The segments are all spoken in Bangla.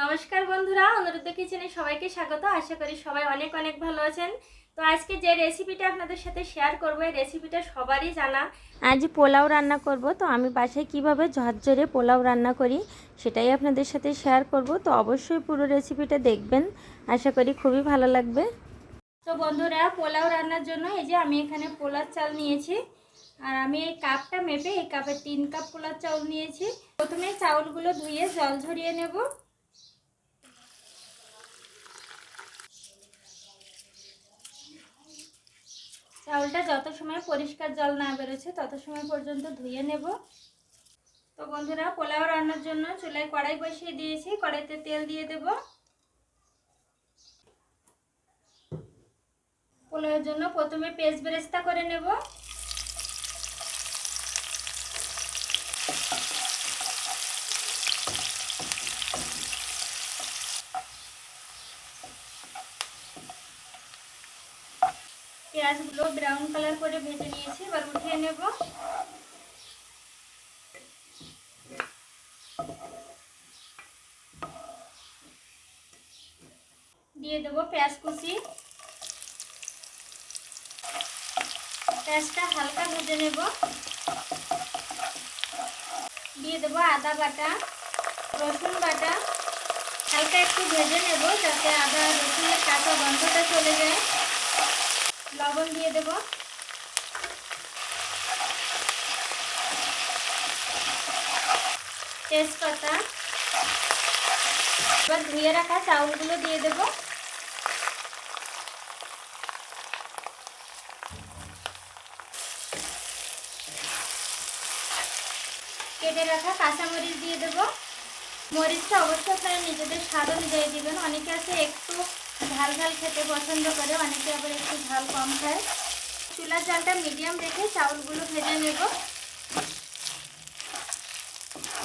নমস্কার বন্ধুরা অনুরুদ্ধ কিচেনে সবাইকে স্বাগত। আশা করি সবাই অনেক অনেক ভালো আছেন। তো আজকে যে রেসিপিটা আপনাদের সাথে শেয়ার করব এই রেসিপিটা সবারই জানা। আজ পোলাও রান্না করব তো আমি বাসায় কীভাবে ঝরঝরে পোলাও রান্না করি সেটাই আপনাদের সাথে শেয়ার করব। তো অবশ্যই পুরো রেসিপিটা দেখবেন আশা করি খুবই ভালো লাগবে। তো বন্ধুরা পোলাও রান্নার জন্য এই যে আমি এখানে পোলার চাল নিয়েছি। আর আমি এই কাপটা মেপে এই কাপে তিন কাপ পোলার চাউল নিয়েছি। প্রথমে চাউলগুলো ধুয়ে জল ঝরিয়ে নেব। চাউলটা যত সময় পরিষ্কার জল না বেরোচ্ছে, তত সময় পর্যন্ত ধুয়ে নেব। তো বন্ধুরা, পোলাও রান্নার জন্য চুলায় কড়াই বসিয়ে দিয়েছি, কড়াইতে তেল দিয়ে দেব। পোলাওয়ের জন্য প্রথমে পেস্ট বেরেস্তা করে নেব। পেঁয়াজগুলো ব্রাউন কালার করে ভেজে নিয়েছি, এবার উঠিয়ে নেব। দিয়ে দেবো পেঁয়াজ কুচি। পেঁয়াজটা হালকা ভেজে নেব। দিয়ে দেবো আদা বাটা, রসুন বাটা। হালকা একটু ভেজে নেব যাতে আদা রসুনের কাঁচা গন্ধটা চলে যায়। লবণ দিয়ে দেব। তেজপাতা। এবার ধুয়ে রাখা চাউলগুলো দিয়ে দেব। কেটে রাখা কাঁচামরিচ দিয়ে দেব। মরিচটা অবশ্যই আপনারা নিজেদের স্বাদ অনুযায়ী দিবেন। অনেকে আছে একটু ঝাল ঝাল খেতে পছন্দ করে, অনেকে আবার একটু ঝাল কম খায়। চুলার জালটা মিডিয়াম রেখে চাউলগুলো ভেজে নেব।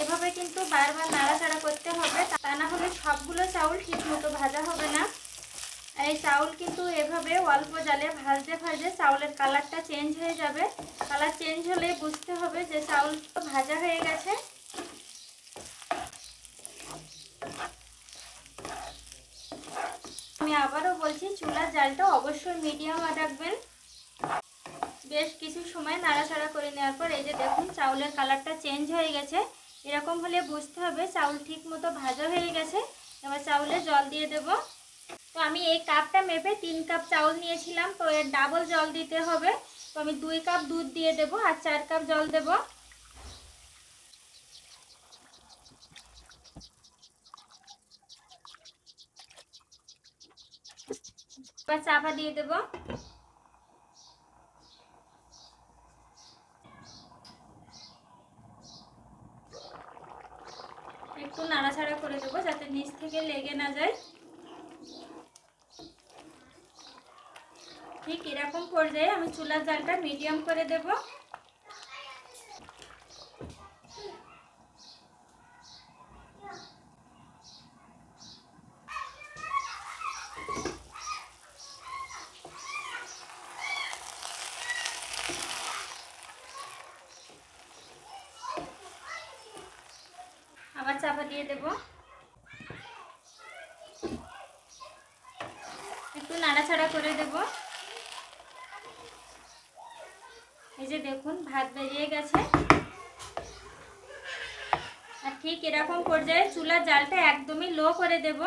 এভাবে কিন্তু বারবার নাড়াচাড়া করতে হবে, তা না হলে সবগুলো চাউল ঠিক মতো ভাজা হবে না। আর এই চাউল কিন্তু এভাবে অল্প জালে ভাজতে ভাজতে চাউলের কালারটা চেঞ্জ হয়ে যাবে। কালার চেঞ্জ হলে বুঝতে হবে যে চাউল ভাজা হয়ে গেছে আমি আবারও বলছি, চুলার জালটা অবশ্যই মিডিয়াম রাখবেন। বেশ কিছু সময় নাড়াচাড়া করে নেওয়ার পর, এই যে দেখুন, চাউলের কালারটা চেঞ্জ হয়ে গেছে। এরকম হলে বুঝতে হবে চাউল ঠিক মতো ভাজা হয়ে গেছে। এবার চাউলে জল দিয়ে দেব। তো আমি এই কাপটা মেপে তিন কাপ চাউল নিয়েছিলাম, তো এর ডাবল জল দিতে হবে। তো আমি দুই কাপ দুধ দিয়ে দেব আর চার কাপ জল দেব। এবার চাপা দিয়ে দেব। একটু নাড়াচাড়া করে দেবো যাতে নিচ থেকে লেগে না যায়। ঠিক এরকম পর্যায়ে আমি চুলার জালটা মিডিয়াম করে দেব আবার চাপা দিয়ে দেব। একটু নাড়াচাড়া করে দেব। এই যে দেখুন, ভাত বেরিয়ে গেছে। আর ঠিক এরকম পর্যায়ে চুলার জালটা একদমই লো করে দেব।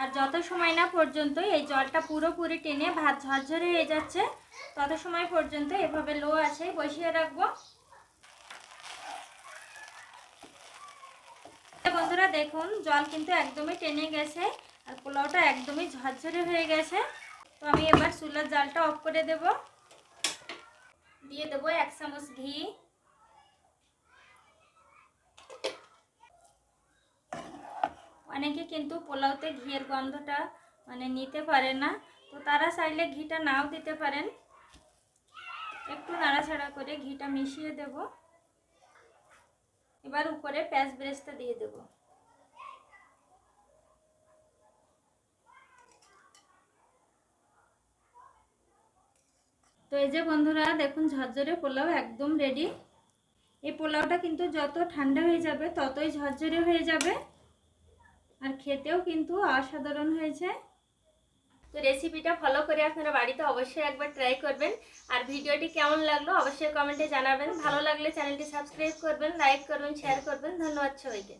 আর যত সময় না পর্যন্ত এই জলটা পুরোপুরি টেনে ভাত ঝরঝরে হয়ে যাচ্ছে, তত সময় পর্যন্ত এভাবে লো আছে, বসিয়ে রাখব। বন্ধুরা দেখুন, জল কিন্তু একদমই টেনে গেছে আর পোলাওটা একদমই ঝরঝরে হয়ে গেছে। তো আমি এবার চুলার জালটা অফ করে দেব। দিয়ে দেবো এক চামচ ঘি। অনেকে কিন্তু পোলাওতে ঘিয়ের গন্ধটা মানে নিতে পারে না। তো তারা চাইলে ঘিটা নাও দিতে পারেন। একটু নাড়াচাড়া করে ঘিটা মিশিয়ে দেবো। এবার উপরে প্যাঁচ ব্রেস্তা দিয়ে দেব। তো এই যে বন্ধুরা, দেখুন ঝরঝরে পোলাও একদম রেডি এই পোলাওটা কিন্তু যত ঠান্ডা হয়ে যাবে, ততই ঝরঝরে হয়ে যাবে। আর খেতেও কিন্তু অসাধারণ হয়েছে। তো রেসিপিটা ফলো করে আপনারা বাড়িতে অবশ্যই একবার ট্রাই করবেন। আর ভিডিওটি কেমন লাগল অবশ্যই কমেন্টে জানাবেন। ভালো লাগলে চ্যানেলটি সাবস্ক্রাইব করবেন লাইক করবেন শেয়ার করবেন। ধন্যবাদ সবাইকে।